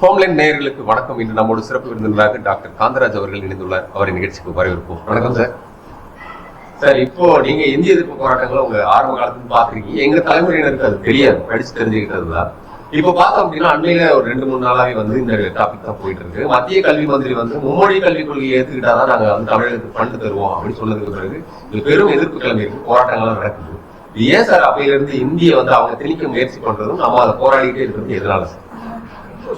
ஹோம்லைன் நேயர்களுக்கு வணக்கம். இன்று நம்மோடு சிறப்பு விருந்தினராக டாக்டர் காந்தராஜ் அவர்கள் இணைந்துள்ளார். அவரை நிகழ்ச்சிக்கு வரவேற்போம். வணக்கம் சார். சார் இப்போ நீங்க இந்திய எதிர்ப்பு போராட்டங்களை உங்க ஆரம்ப காலத்துல பாத்துருக்கீங்க எங்க தலைமுறையினருக்கு அது தெரியாது. படிச்சு தெரிஞ்சுக்கிட்டது தான் இப்போ பார்த்தோம் அப்படின்னா அண்மையில ஒரு ரெண்டு மூணு நாளாவே வந்து இந்த டாபிக் தான் போயிட்டு இருக்கு மத்திய கல்வி மந்திரி வந்து மும்மொழி கல்விக் கொள்கையை ஏத்துக்கிட்டாதான் நாங்க வந்து தமிழகத்துக்கு ஃபண்டு தருவோம் அப்படின்னு சொன்னதுக்கு பிறகு இது பெரும் எதிர்ப்பு கிளம்பி இருக்கு. போராட்டங்கள்லாம் நடக்குது. ஏன் சார் அப்பையில இருந்து இந்திய வந்து அவங்க திணிக்க முயற்சி பண்றதும் நம்ம அதை போராடிக்கிட்டே இருக்கிறது எதனால சார்?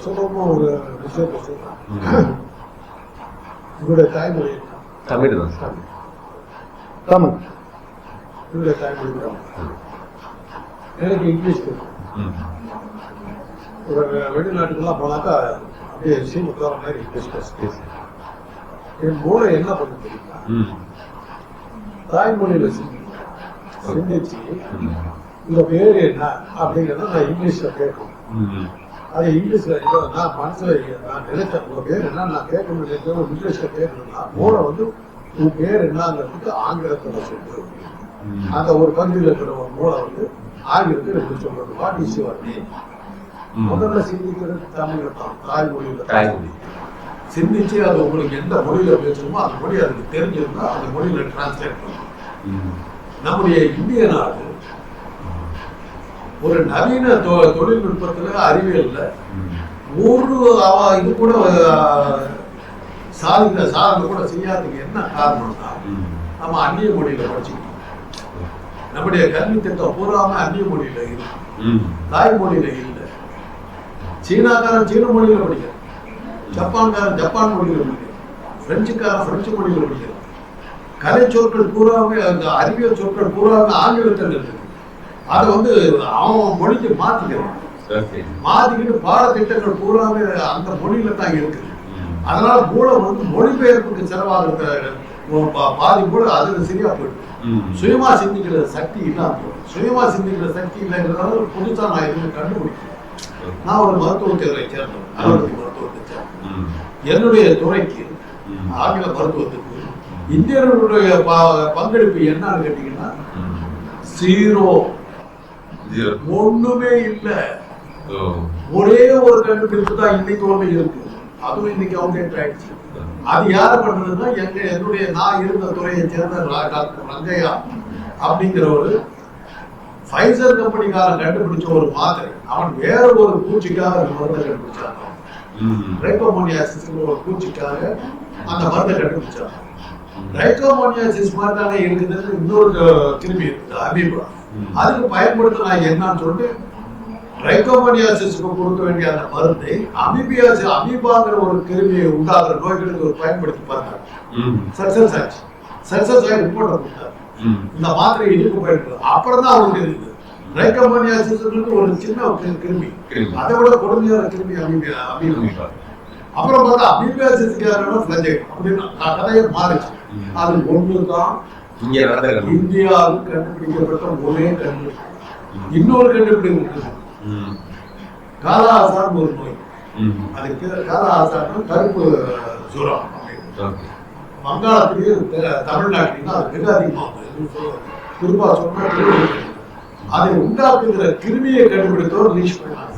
சுலபமா ஒரு விஷயத்தை சொல்றேன் உங்களுடைய தாய்மொழி? தமிழ் தான் தமிழ் உங்களுடைய தாய்மொழி தமிழ். எனக்கு இங்கிலீஷ் தெரியும். ஒரு வெளிநாட்டுக்கெல்லாம் போனாக்கா அப்படியே சீம தோற மாதிரி இங்கிலீஷ் பேசுறேன் என் மூளை என்ன பண்ண தெரியுமா ம். தாய்மொழியில சிந்திச்சு. உங்க பேர் என்ன அப்படிங்கிறத நான் இங்கிலீஷ்ல கேட்கணும். அது இங்கிலீஷ்ல நான் மனசுல நான் நினைச்சேன் உங்க பேர் என்ன நான் கேட்கணும் நினைச்சேன் இங்கிலீஷ்ல கேட்கணும்னா மூளை வந்து உன் பேர் என்னங்கிறதுக்கு ஆங்கிலத்துல ம். அந்த ஒரு பகுதியில் இருக்கிற ஒரு மூளை வந்து ஆங்கிலத்தில் எப்படி சொல்றது வாட் இஸ் யுவர் நேம். முதல்ல சிந்திக்கிறது தமிழ்ல தான் தாய்மொழியில தாய்மொழி. சிந்திச்சு அது உங்களுக்கு எந்த மொழியில பேசணுமோ அந்த மொழி அதுக்கு தெரிஞ்சிருந்தா அந்த மொழியில டிரான்ஸ்லேட் பண்ணும். நம்முடைய இந்திய நாடு ஒரு நவீன தொ- தொழில்நுட்பத்துல அறிவியல்ல ஒரு அவ- இது கூட அஹ், சாதிக்க சாதனை கூட செய்யாததுக்கு என்ன காரணம்னா நம்ம அந்நிய மொழியில படிச்சுக்கிட்டோம். நம்முடைய கல்வி திட்டம் பூராம அந்நிய மொழியில இருக்கு. தாய்மொழியில இல்லை. சீனாக்காரன் சீன மொழியில படிக்கிறான். ஜப்பான்காரன் ஜப்பான் மொழியில படிக்கிறான். பிரெஞ்சுக்காரன் பிரெஞ்சு மொழியில படிக்கிறான். கலை சொற்கள் பூராவே அந்த அறிவியல் சொற்கள் பூராவே ஆங்கிலத்தில் இருக்கு. அதை வந்து அவன் மொழிக்கு மாத்திக்கிறான் சரி, சரி. மாத்திக்கிட்டு பாடத்திட்டங்கள் பூராவே அந்த மொழியில தான் இருக்குது. அதனால மூலம் வந்து மொழிபெயர்ப்புக்கு செலவாகிற பாதி கூட அதுல சரியா போயிடும். சுயமா சிந்திக்கிற சக்தி இல்லாம போயிடும் சுயமா சிந்திக்கிற சக்தி இல்லைங்கிறதால புதுசா நான் எதுவுமே கண்டுபிடிக்கிறேன் நான் ஒரு மருத்துவத்துறை சேர்ந்தேன் அலுவலக மருத்துவத்தை சேர்ந்தேன். என்னுடைய துறைக்கு. ஆங்கில மருத்துவத்துக்கு இந்தியர்களுடைய பங்களிப்பு என்னன்னு கேட்டீங்கன்னா ம். ஒண்ணுமே இல்லை. ஒரே ஒரு கண்டுபிடிப்பு தான் இன்னைக்கு இருக்கு. அதுவும் இன்னைக்கு அவுடேட் ஆயிடுச்சு. அது யார் பண்றதுன்னா எங்க என்னுடைய நான் இருந்த துறையை சேர்ந்த டாக்டர் ரங்கையா அப்படிங்கிறவர் ஃபைசர் கம்பெனிக்காரன் கண்டுபிடிச்ச ஒரு மாத்திரை அவன் வேற ஒரு பூச்சிக்காக அந்த மருந்தை கண்டுபிடிச்சான். ம். ரைக்கோமோனியாசிஸ் ஒரு பூச்சிக்காக அந்த மருந்தை கண்டுபிடிச்சான். ரைக்கோமோனியாசிஸ் மாதிரி தானே இருக்குதுன்னு இன்னொரு இருக்குது அமீபா ம். அதுக்கு பயன்படுத்த நான் என்னன்னு சொல்லிட்டு ரைக்கோமோனியாசிஸ்க்கு கொடுக்க வேண்டிய அந்த மருந்தை அமீபியாசி அமீபாங்கிற ஒரு கிருமியை உண்டாகிற நோய்களுக்கு ஒரு பயன்படுத்தி பார்த்தாங்க. சக்சஸ் ஆச்சு சக்சஸ் ஆகி ரிப்போர்ட் கொடுத்தாரு ம். இந்த மாத்திரை இதுக்கு பயன்படுது அப்புறம் தான் அவங்களுக்கு இருக்குது ரைக்கோமோனியாசிஸ் ஒரு சின்ன கிருமி. அதை விட கொடுமையான கிருமி அமீபியா அமீபா. அப்புறம் பார்த்தா அமீபியாசிஸ்க்கு அப்படின்னு கதையே மாறிச்சு. அது ஒன்று தான் இங்க நடந்த. இந்தியாவில் கண்டுபிடிக்கப்பட்ட ஒரே கண்டுபிடிப்பு இன்னொரு கண்டுபிடிப்பு. காலா ஆசான் ஒரு நோய். அதுக்கு காலா ஆசான் கருப்பு ஜுரம் அப்படின்னு ஓகே. வங்காளத்திலேயும் தெ- தமிழ்நாட்டிலையும் அது மிக அதிகமாகும் குறிப்பா சொன்னா. அதை உண்டாக்குகிற கிருமியை கண்டுபிடித்தவர் லீஷ் பண்ணாங்க.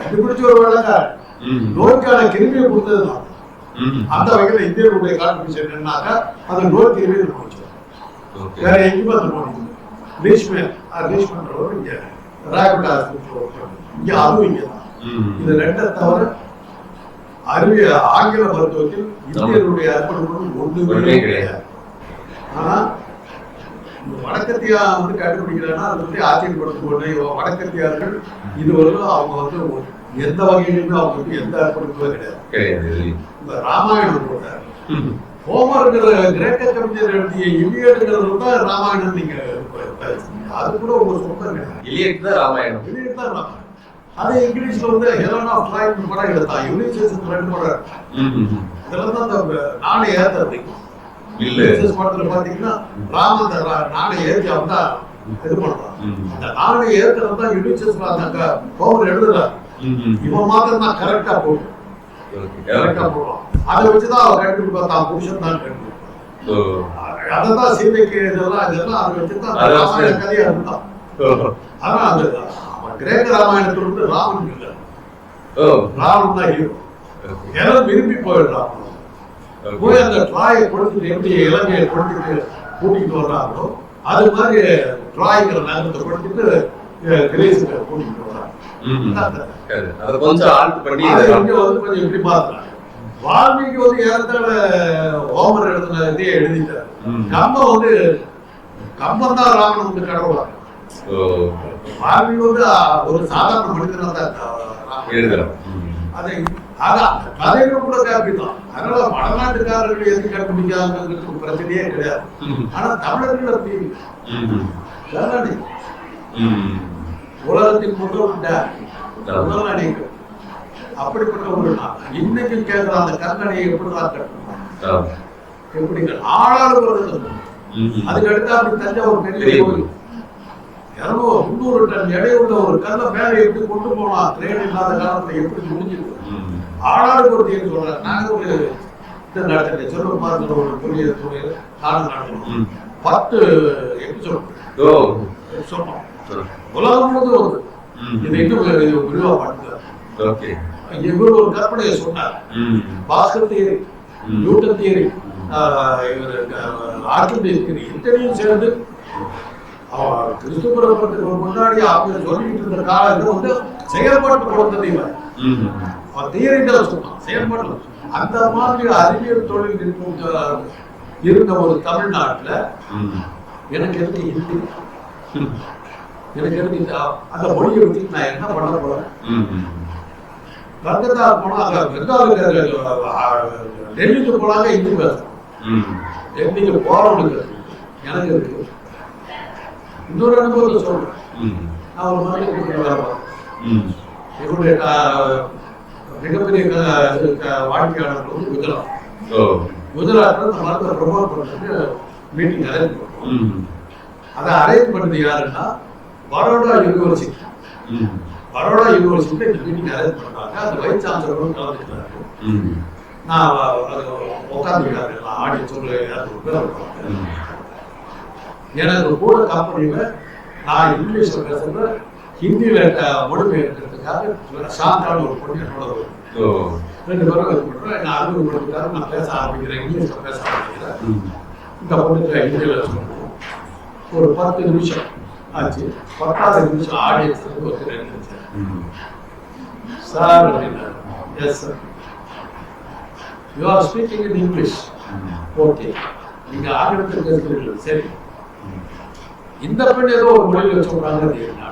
கண்டுபிடிச்ச ஒரு ம். நோய்க்கான கிருமியை கொடுத்தது நான் ம். அந்த வகையில் இந்தியர்களுடைய கான்ட்ரிபியூஷன் என்னன்னாக்கா அந்த நோய் ஓகே. வேற எங்கேயுமே அந்த நோய் இல்லை லீஷ் பண்றவர் இங்க ராயப்பேட்டை ஹாஸ்பிட்டல் இங்க அதுவும் இங்க தான். இது ரெண்டை தவிர அறிவிய ஆங்கில மருத்துவத்தில் இந்தியர்களுடைய அர்ப்பணிப்பு ஒண்ணுமே ஒண்ணுமே கிடையாது. ஆனா வடக்கத்தியா வந்து கண்டுபிடிக்கிறாங்கன்னா அது வந்து ஆச்சரியப்படுத்த ஒண்ணு வடக்கத்தியார்கள் இதுவரைக்கும் அவங்க வந்து எந்த வகையிலுமே அவங்களுக்கு எந்த அர்ப்பணிப்புமே கிடையாது. இந்த ராமாயணம் கூட. ஹோமருங்கிற கிரேக்க கவிஞர் எழுதிய இலியட்டுங்கிறது தான் ராமாயணம் நீங்க. அது கூட சொந்தம் கிடையாது இலியட் தான் ராமாயணம் இலியட் தான் ராமாயணம் அதே இங்கிலீஷ்ல வந்து ஹெலன் ஆஃப் ட்ராயின் படம் எடுத்தான் யூனிசெஸ் ரெண்டு படம். இதெல்லாம் தான் அந்த நாணை ஏத்துறது இல்ல. படத்துல பாத்தீங்கன்னா ராமன் அந்த ரா- நாணை ஏத்தி அவன் தான் இது பண்றான். அந்த நாணை ஏத்துறது தான் யூனிசெஸ் அந்த ஹோமர் எழுதுறாரு. இவன் மாத்திரம் தான் கரெக்டா போடும். கரெக்டா போடுவான் அதை வச்சுதான் அவன் கண்டுபிடிப்பா தான் புருஷன் தான் கண்டுபிடிப்பான் ஓ. அததான் சீதைக்கு இதெல்லாம் இதெல்லாம் அதை வச்சுதான் ராமாயண கதையா இருந்தான். ஆனா அந்த கிரேக்க ராமாயணத்துல வந்து ராமன் இல்ல ராவணன் தான் ஹீரோ. எல்லாம் விரும்பி போயிடுறான் Okay. போய் அந்த ட்ராயை கொடுத்துட்டு எப்படி இலங்கையை கொடுத்துட்டு கூட்டிட்டு வர்றாங்களோ அது மாதிரி ட்ராய்ங்கிற நகரத்தை கொடுத்துட்டு கிரேஸுக்கு கூட்டிட்டு வர்றாங்க. அதை கொஞ்சம் ஆல்ட் பண்ணி கொஞ்சம் இப்படி பார்த்தாங்க வால்மீகி வந்து ஏறத்தாழ ஓமர் எழுதின இதே எழுதிட்டாரு. ம். கம்பம் வந்து கம்பம் தான் ராமன் வந்து கடவுளா? ஓ. வால்மீகி வந்து அஹ், ஒரு சாதாரண மனிதனா தான் ம். அதை அதான் கதையில கூட காப்பி தான் அதனால வடநாட்டுக்காரர்கள் எது கண்டுபிடிக்காங்கிறது பிரச்சனையே கிடையாது. ஆனா தமிழர்கள் அப்படி உலகத்தின் முதல். முதல் நடிகர் அப்படிப்பட்ட ஒரு நாள். இன்னைக்கு கேட்கிற அந்த கருணனையை எப்படி தான் கட்டணும் ஆ. எப்படி ம். அதுக்கு அடுத்து அப்படி தஞ்சாவூர் பெரிய கோயில் இருநூறு முந்நூறு டன் எடையுள்ள ஒரு கல்லை மேல எப்படி கொண்டு போகலாம் ட்ரெயின் இல்லாத காலத்துல எப்படி முடிஞ்சிருக்கு ம். ஆளாளு பொறுத்தின்னு சொல்றாங்க நாங்க ஒரு இது நடத்தினேன் செல்வகுமார் ஒரு பெரிய துறையில் நானும் நடத்தணும். பத்து எபிசோட் ஓ சொன்னோம். உலகம் முழுவதும் வருது. இது இன்னும் இது விரிவா பண்ணுறாரு இவர் ஒரு கற்பனையை சொன்னார். Bhaskar theory. Newton theory theory இத்தனையும் சேர்ந்து அவன் கிறிஸ்துவரத்துக்கு முன்னாடி அவங்க சொல்லிட்டு இருந்த காலம் வந்து செயல்பாட்டு கொடுத்தது இவன் தியரி தான் சொன்னான் செயல்பாட்டு அந்த மாதிரி அறிவியல் தொழில் இருந்த ஒரு தமிழ்நாட்டுல. எனக்கு எதுக்கு ஹிந்தி? எனக்கு எதுக்கு இந்த அந்த மொழியை வச்சு நான் என்ன பண்ண போறேன். கல்கத்தா போனா அங்க பெங்காலுக்கு டெல்லிக்கு போனாங்க ஹிந்தி பேசுறோம் ம். டெல்லிக்கு போறவனுக்கு எனக்கு இருக்கு. இன்னொரு அனுபவத்தை சொல்றேன். நான் ஒரு மாதிரி வரேன் க- மிகப்பெரிய வாடிக்கையாளர்கள் வந்து குஜராத். ஓ. குஜராத்ல இந்த மரத்தை ப்ரொமோட் பண்றதுக்கு மீட்டிங் அரேஞ்ச் பண்ணுறோம் ம். அதை அரேஞ்ச் பண்ணது யாருன்னா பரோடா யூனிவர்சிட்டி. பரோடா யூனிவர்சிட்டியில் இந்த மீட்டிங் அரேஞ்ச் பண்றாங்க. அந்த வைஸ் சான்சலரும் கலந்துக்கிறாரு. நான் அது உட்காந்துருக்காரு நான் ஆடி சொல்லு யாரும் பேர். எனக்கு கூட கம்பெனியில நான் இங்கிலீஷ்ல பேசுறது ஹிந்தியில க- மொழிபெயர்க்கிறதுக்காக சாந்தான ஒரு பொண்ணு என்னோட ரெண்டு பேரும் இது பண்றோம். நான் அறிவு கொடுத்தாரு நான் பேச ஆரம்பிக்கிறேன். இங்கிலீஷ்ல பேச ஆரம்பிக்கிறேன். இந்த பொண்ணுக்கு ஹிந்தியில ஒரு பத்து நிமிஷம். ஆச்சு. பத்தாவது நிமிஷம் ஆடியன்ஸ் வந்து ஒரு ரெண்டு. Sir yes sir you are speaking in English. Okay நீங்க ஆங்கிலத்தில் பேசுகிறீர்கள் சரி. இந்த பெண் ஏதோ ஒரு மொழியில் சொல்றாங்க. அது என்ன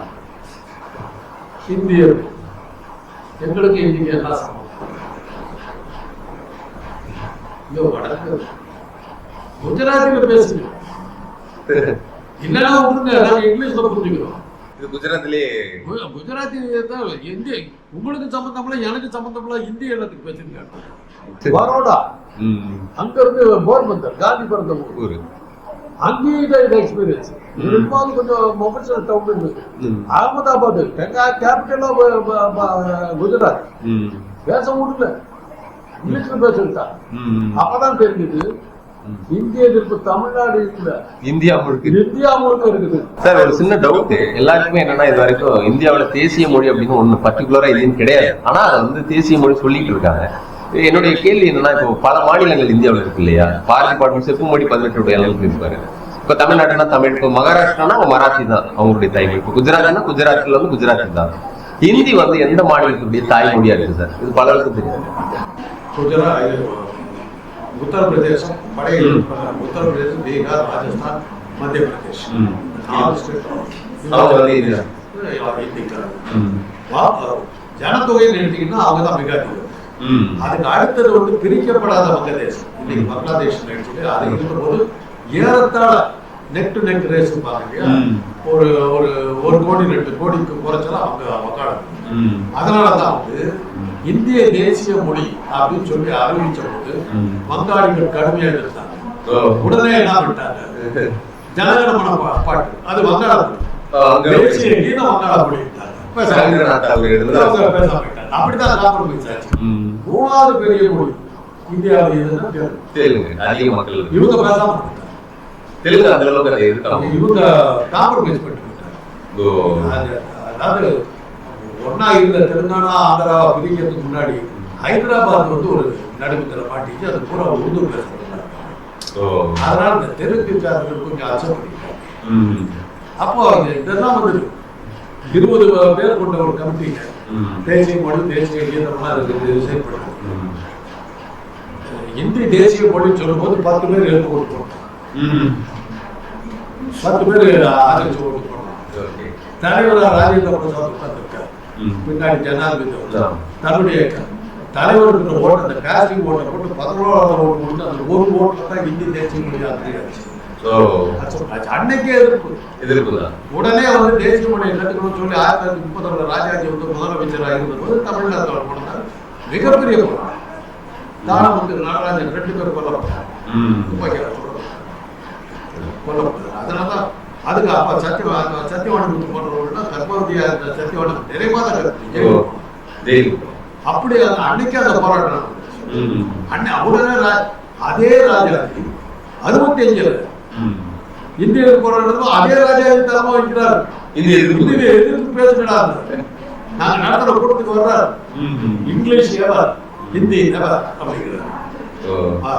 ஹிந்தி அது. எங்களுக்கு ஹிந்திக்கு என்ன சம்பந்தம்? ஐயோ வடக்கு. குஜராத்தில பேசுங்க. இல்லைன்னா விடுங்க நாங்க இங்கிலீஷ்ல புரிஞ்சுக்கிறோம். இது குஜராத்லயே கு- குஜராத்தி தான் உங்களுக்கு சம்பந்தம்ல எனக்கு சம்பந்தம்ல ஹிந்தி எல்லாத்துக்கு பேசுங்க பரோடா. அங்க இருந்து போர்பந்தர் காந்தி பிறந்த ஊர். அங்கேயும் தான் இது எக்ஸ்பீரியன்ஸ் இருந்தாலும் கொஞ்சம் மொபைல் டவுன் இருக்கு. அகமதாபாத் கேபிட்டல் குஜராத். ம். பேச முடியல. இங்கிலீஷ்ல பேசுறா ம். அப்பதான் தெரிஞ்சது. இந்திய எதிர்ப்பு தமிழ்நாடு இல்ல இந்தியா முழுக்க. இந்தியா முழுக்க இருக்குது. சார் ஒரு சின்ன டவுட் எல்லாருக்குமே என்னன்னா இது வரைக்கும் இந்தியாவுல தேசிய மொழி அப்படின்னு ஒண்ணு பர்டிகுலரா இதுன்னு கிடையாது. ஆனா அதை வந்து தேசிய மொழி சொல்லிட்டு இருக்காங்க. என்னுடைய கேள்வி என்னன்னா இப்போ பல மாநிலங்கள் இந்தியாவுல இருக்கு இல்லையா? பாரதி செப்பு மொழி பதினெட்டுடைய அளவுக்கு இருப்பாரு இப்ப தமிழ்நாடுனா தமிழ் இப்போ மகாராஷ்டிரானா மராத்தி தான் அவங்களுடைய தாய்மொழி. இப்போ குஜராத்னா குஜராத்ல வந்து குஜராத்தி தான். ஹிந்தி வந்து எந்த மாநிலத்துடைய தாய்மொழியா இருக்கு சார்? இது பலருக்கும் தெரியாது. உத்தரப்பிரதேசம் வட உத்தரப்பிரதேசம் பீகார் ராஜஸ்தான் மத்திய பிரதேஷ். நாலு ஸ்டேட் ஜனத்தொகைன்னு எடுத்தீங்கன்னா அவங்க தான் மிக அதிகம். அதுக்கு அடுத்தது வந்து பிரிக்கப்படாத வங்கதேசம். இன்னைக்கு பங்களாதேஷ் எடுத்துட்டு அது இருக்கும்போது ஏறத்தாழ நெக் டு நெக் ரேஸ் பாருங்க. ஒரு ஒரு ஒரு கோடி ரெண்டு கோடிக்கு குறைச்சலாம் அவங்க வக்காலம். அதனால தான் வந்து இந்திய தேசிய மொழி அப்படின்னு சொல்லி அறிவிச்ச போது. வங்காளிகள் கடுமையா இருந்தாங்க. உடனே என்ன பண்ணிட்டாங்க ஜனகணமன பாட்டு அது வங்காளம் ஆ, அங்க தேசிய கீதம் வங்காள விட்டாங்க. அப்படித்தான் காம்ப்ரமைஸ் ஆச்சு. மூணாவது பெரிய மொழி இந்தியாவில் தெலுங்கு. அதிக மக்கள். இவங்க பேசாம. தெலுங்கு அந்த அளவுக்கு இவங்க காம்ப்ரமைஸ் பண்ணிட்டு அதாவது ஒன்னா இருந்த தெலுங்கானா ஆந்திரா பிரிக்கிறதுக்கு முன்னாடி ஹைதராபாத் வந்து ஒரு நடுவுல மாட்டிச்சு. அது பூரா உருது பேசுறாங்க ஓ. அதனால இந்த தெலுங்குக்காரர்கள் கொஞ்சம் அச்சப்பட்டாங்க ம். அப்போ இதெல்லாம் வந்து இருபது பேர் கொண்ட ஒரு கமிட்டிங்க தேசிய மொழி தேசிய கீதம்லாம் இருக்குது செயல்படுறது ம். இந்தி தேசிய மொழின்னு சொல்லும்போது பத்து பேர் எழுந்து ஓட்டு போட்டோம் ம். பத்து பேர் ஆதரிச்சு ஓட்டு போட்டோம் ஓகே. தலைவரா ராஜேந்திர பிரசாத் ம் பின்னாடி ஜனாதிபதி அவர். தன்னுடைய தலைவர் ஓட்டு அந்த காஸ்டிங் ஓட்டை போட்டு பதினோராவது ஓட்டு போட்டு அந்த ஒரு ஓட்டில் தான் இந்தி தேசிய மொழி ஓ. அன்னைக்கே எதிர்ப்பு. எதிர்ப்பு உடனே வந்து தேசிய மொழியை கற்றுக்கணும்னு சொல்லி ஆயிரத்தி தொள்ளாயிரத்தி முப்பத்தொன்னு ராஜாஜி வந்து முதலமைச்சராக இருந்தபோது தமிழ்நாட்டில் அவர் போனார் மிகப்பெரிய போராட்டம் தானம் வந்து நடராஜன் ரெண்டு பேரும் கொல்லப்பட்டார். கொல்லப்பட்டார் அதனால தான் அதுக்கு அப்ப சத்திய சத்தியவாணி போன்றவர்கள்லாம் கர்ப்பவதியா இருந்த கருத்து ஜெயில். அப்படி அன்னைக்கே அந்த போராட்டம். அன்னை உடனே ரா- அதே ராஜாஜி அறுபத்தி அஞ்சுல ம். இந்திய போராட்டம் அதே ராஜாஜி தலைமை வைக்கிறார் இந்திய எதிர்த்து பேசுகிறார். நாங்க நடத்துற கூட்டத்துக்கு வர்றார். இங்கிலீஷ் எவர் ஹிந்தி நெவர் அப்படிங்கிறார்.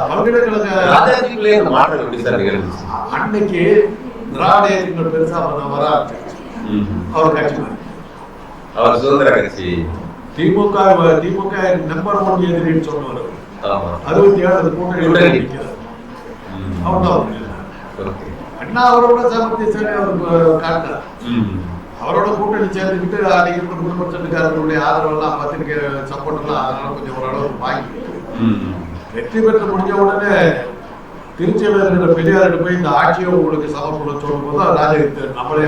பல்கலைக்கழக ராஜாஜிக்குள்ளே இந்த மாற்றம் எப்படி சார் நிகழ்ந்துச்சு? அன்னைக்கு திராவிட இயக்கங்கள் பெருசா வர வர ஆரம்பிச்சிருச்சு. ம் அவர் கட்சி. அவர் சுதந்திர கட்சி. திமுக திமுக நம்பர் ஒன் எதிரின்னு சொன்னவர் ஆமா. அறுபத்தி ஏழு கூட்டணி. ஓகே. அண்ணா அவரோட சாமர்த்திய சேவை அவர் காட்டினார் அவரோட கூட்டணி சேர்ந்துக்கிட்டு இருந்த குடும்பத்தினருடைய ஆதரவெல்லாம் சப்போர்ட் எல்லாம் அதனால கொஞ்சம் ஓரளவுக்கு வாங்கி வெற்றி பெற்று முடிஞ்ச உடனே இருக்கிற பெரியார்கிட்ட போய் இந்த ஆட்சியை உங்களுக்கு சமர்ப்பணம் சொல்லும் போது ராஜகிரி நம்மளே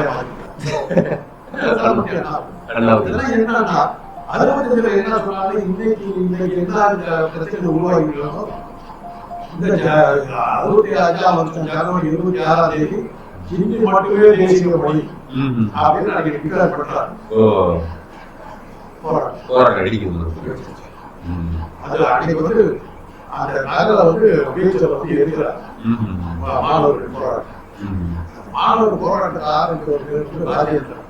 என்னன்னா அறுபத்தஞ்சுல என்ன சொன்னாலும் இன்னைக்கு இன்னைக்கு என்ன இந்த பிரச்சனை உருவாகிங்களோ இந்த அறுபத்தி அஞ்சாம் வருஷம் ஜனவரி இருபத்தி ஆறாம் தேதி ஹிந்தி மட்டுமே தேசிய மொழி அப்படின்னு அன்னைக்கு டிக்ளேர் பண்றாரு. போராட்டம். ம் அது அன்னைக்கு வந்து அந்த நகர வந்து பீச்சில் வந்து இருக்கிறார் மாணவர்கள் போராட்டம். மாணவர் போராட்டத்தை ஆரம்பித்தவர்கள் ராஜேந்திரன்.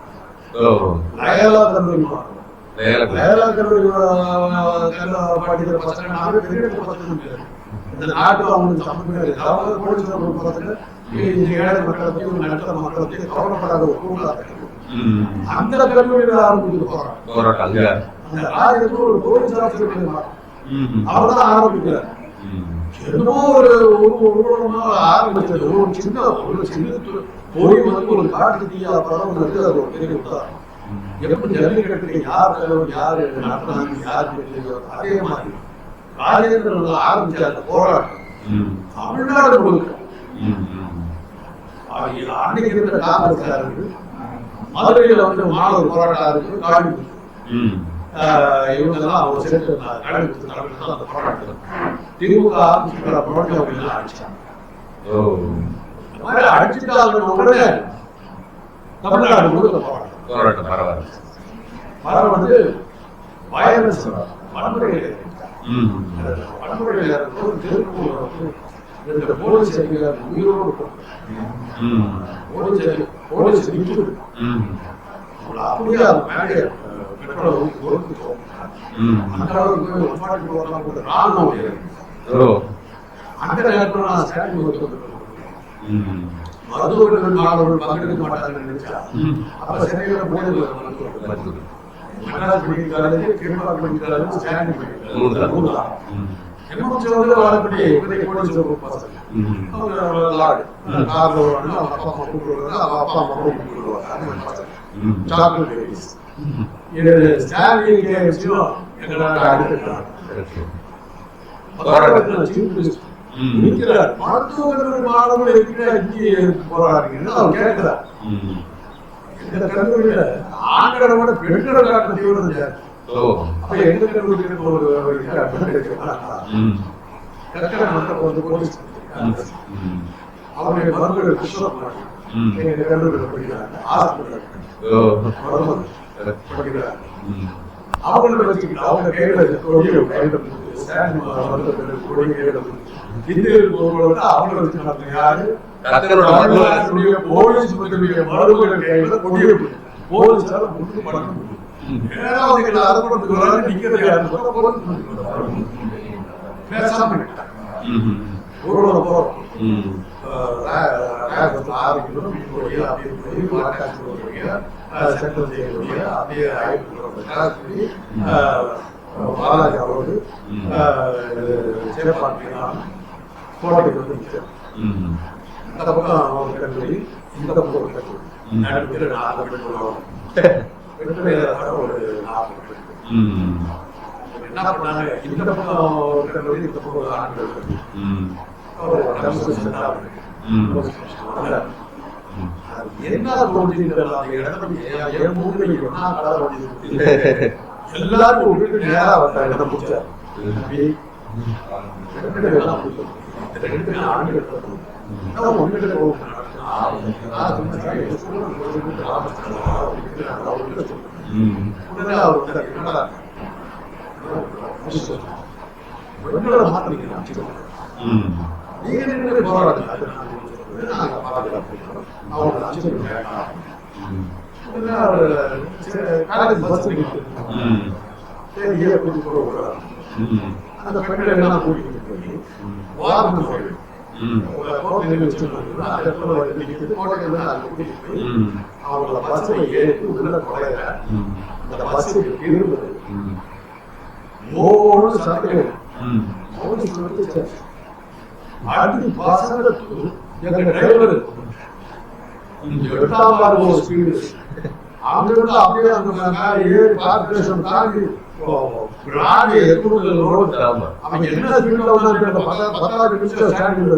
லயலா கல்லூரி லயலா கல்லூரி படிக்கிற பசங்க நாலு பசங்க பேரு. இந்த நாட்டு அவங்களுக்கு சம்பந்தமே. அவங்க போலீஸ் பசங்க ஏழை மக்களை பத்தி நடுத்தர மக்களை பத்தி கவலைப்படாத ஒரு. ம் அந்த கல்லூரியில் போராட்டம். அங்க? அந்த ராஜேந்திரன் ஒரு போலீஸ் ஆசிரியர் ம் அவர் தான் ஆரம்பிக்கிறார். என்னமோ ஒரு ஒரு ஊர்வலமா ஆரம்பிச்சது ஒரு சின்ன ஒரு சின்ன போய் வந்து ஒரு காட்டு தீயா படம் வந்து அது ஒரு பெரிய உதாரணம். எப்படி ஜல்லிக்கட்டுக்கு யார் தலைவர் யார் நடத்தினாங்க யார் தெரியும் அதே மாதிரி. ராஜேந்திரன் ஆரம்பிச்ச அந்த போராட்டம். தமிழ்நாடு முழுக்க. அன்னைக்கு இருந்த காங்கிரஸ்காரர்கள் மதுரையில வந்து மாணவர் போராட்டம் இருக்கு காடி இவங்கெல்லாம் அவங்க சேர்த்து நடந்து நடந்து அந்த போராட்டம் திமுக ஆரம்பிச்சுக்கிற போராட்டம் அவங்க எல்லாம் அடிச்சாங்க இந்த அடிச்சுட்டாங்க உடனே தமிழ்நாடு முழுக்க போராட்டம். போராட்டம் பரவாயில்ல. மரம் வந்து வயலன்ஸ் வன்முறை ம். வன்முறையில் இருக்கும்போது திருப்பூர் ரெண்டு போலீஸ் அதிகாரி உயிரோடு போலீஸ் போலீஸ் அப்படியே அது மேலே பெட்ரோல் ஊத்தி கொளுத்தி போட்டாங்க. ம். அந்த நேரத்தில் நான் ம். மருத்துவர்கள் மாணவர்கள் பங்கெடுக்க மாட்டாங்கன்னு நினைச்சா அப்ப எம்எம்சி வந்து வாழப்படி அப்பா அம்மா கூப்பிடுவாங்க அப்பா அம்மா கூப்பிடுவாங்க ம். நிற்கிறார் மருத்துவர்கள் மாணவர்கள் இருக்கிற இங்கே போராடுறீங்கன்னு அவர் கேட்கிறார். இந்த கல்லூரியில ஆண்களை விட பெண்களை காட்டுற தீவிரம் அப்ப எங்க கல்லூரியில் ஒரு வந்து போலீஸ் அவருடைய மருத்துவர் கிருஷ்ணகுமார் ம். எங்க கல்லூரியில் படிக்கிறாங்க? மருத்துவர் படிக்கிறாங்க அவங்க கையில கொடியை கையில கொடுத்து, இந்தியர்கள் வச்சு யாரு போலீஸ் போலீஸால பண்ண முடியும் நிக்கிறது பேசாம விட்டாங்க. போறோம். ஆரம்பிக்கணும், அப்படியே சென்ட்ரல் ஜெயில் வழியா, அப்படியே ஆயிரத்தி ரோடு கிராஸ் பண்ணி, அஹ் வாலாஜா ரோடு, ம். அஹ் இது சேப்பாக்கம், கோட்டைக்கு வந்து. இந்த பக்கம் ஒரு கல்லூரி, இந்த பக்கம் ஒரு கல்லூரி. ம். நடுவுல நாலு ஏறத்தாழ ஒரு பெண்கள். ம். என்ன பண்ணாங்க இந்த பக்கம் ஒரு கல்லூரி, இந்த பக்கம் ஒரு ஆண்கள் கல்லூரி. ஒரு டெமோக்ரஸி சென்டரா இருக்கு. ம். நல்லா இருக்கு. அது என்ன தோணுச்சுன்னு அந்த இடத்துல என் மூலையில என்ன கதை ஓடிது? எல்லாரும் நேரா வந்தாங்க பிடிச்சாரு ரெண்டு ரெண்டு பேரும். நான். நீங்க போராடுங்க அந்த பெண்களை எல்லாம் கூட்டிட்டு போய் வார்டன் கோயில். ம். உங்களை கோட்டையில வச்சிருந்தாங்க. அந்த இடத்துல வந்து நிக்குது. கோட்டையில இருந்து அங்க கூட்டிட்டு போய் ம். அவங்கள பஸ்ல ஏற்றி உள்ள நுழையிற. ம். அந்த பஸ் இருந்தது. ம். ஓன்னு சத்தம் ம். எங்க டிரைவர் எட்டாம் ஒரு ஸ்பீடு அங்கிருந்து அப்படியே அந்த மேல ஏறி கார்பரேஷன் தாண்டி. ராணி எத்தனை ரோடு ஆமா. அவன் என்ன ஸ்பீட்ல பத்தா- பத்தாவது நிமிஷம் ஸ்டாண்டில்.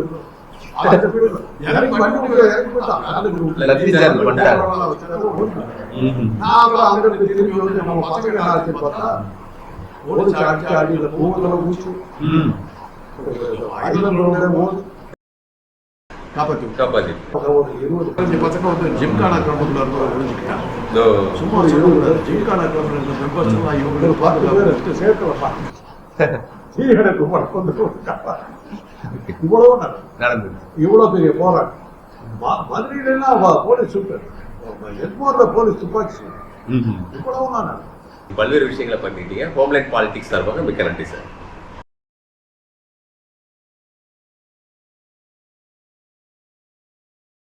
நான் அங்கிருந்து திரும்பி வந்து நம்ம பசங்க பார்த்தா அடியில் ம். ஐலண்ட் காப்பாற்றி காப்பாத்தி ஒரு இருபது பதினஞ்சு பசங்க வந்து ஜிம்கானா இருந்து. சும்மா ஒரு இருபது ஜிம்கானா கிரமத்தில் இருந்த மெம்பர்ஸ் எல்லாம் இவங்க பார்த்து வைப்பாங்க. சீகனுக்கு வந்து இவ்வளவு நடக்கும் நடந்தது. இவ்வளவு பெரிய போராட்டம். ம- மதுரையில எல்லாம் வ- போலீஸ் சூப்பர். எட்மோர்ல போலீஸ் துப்பாக்கி ம். இவ்வளவு பல்வேறு விஷயங்களை பண்ணிட்டீங்க. ஹோம்லேண்ட் பாலிடிக்ஸ் சார்பாக மிக்க நன்றி சார்